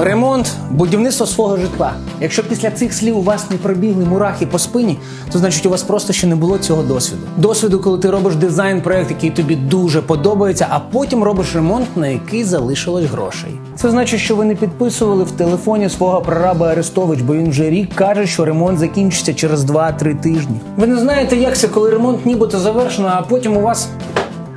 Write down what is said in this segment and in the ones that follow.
Ремонт, будівництво свого житла. Якщо після цих слів у вас не пробігли мурахи по спині, то значить у вас просто ще не було цього досвіду. Досвіду, коли ти робиш дизайн проект, який тобі дуже подобається, а потім робиш ремонт, на який залишилось грошей. Це значить, що ви не підписували в телефоні свого прораба Арестович, бо він вже рік каже, що ремонт закінчиться через 2-3 тижні. Ви не знаєте, як це, коли ремонт нібито завершено, а потім у вас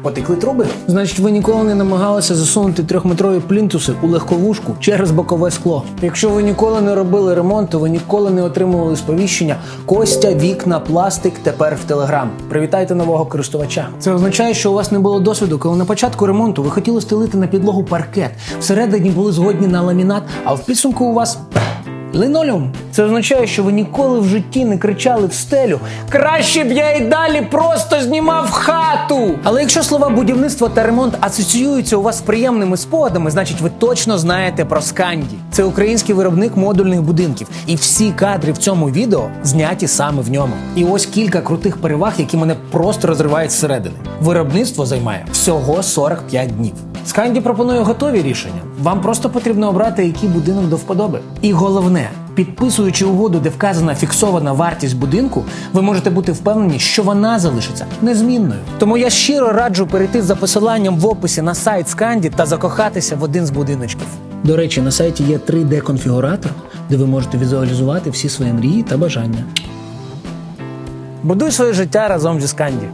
Потекли труби? Значить, ви ніколи не намагалися засунути трьохметрові плінтуси у легковушку через бокове скло. Якщо ви ніколи не робили ремонт, то ви ніколи не отримували сповіщення Костя, вікна, пластик тепер в Телеграм. Привітайте нового користувача. Це означає, що у вас не було досвіду, коли на початку ремонту ви хотіли стелити на підлогу паркет, всередині були згодні на ламінат, а в підсумку у вас. Линолеум. Це означає, що ви ніколи в житті не кричали в стелю. Краще б я і далі просто знімав хату. Але якщо слова будівництво та ремонт асоціюються у вас з приємними спогадами, значить ви точно знаєте про Сканді. Це український виробник модульних будинків, і всі кадри в цьому відео зняті саме в ньому. І ось кілька крутих переваг, які мене просто розривають зсередини. Виробництво займає всього 45 днів. Сканді пропонує готові рішення. Вам просто потрібно обрати, який будинок до вподоби. І головне, підписуючи угоду, де вказана фіксована вартість будинку, ви можете бути впевнені, що вона залишиться незмінною. Тому я щиро раджу перейти за посиланням в описі на сайт Сканді та закохатися в один з будиночків. До речі, на сайті є 3D-конфігуратор, де ви можете візуалізувати всі свої мрії та бажання. Будуй своє життя разом зі Сканді.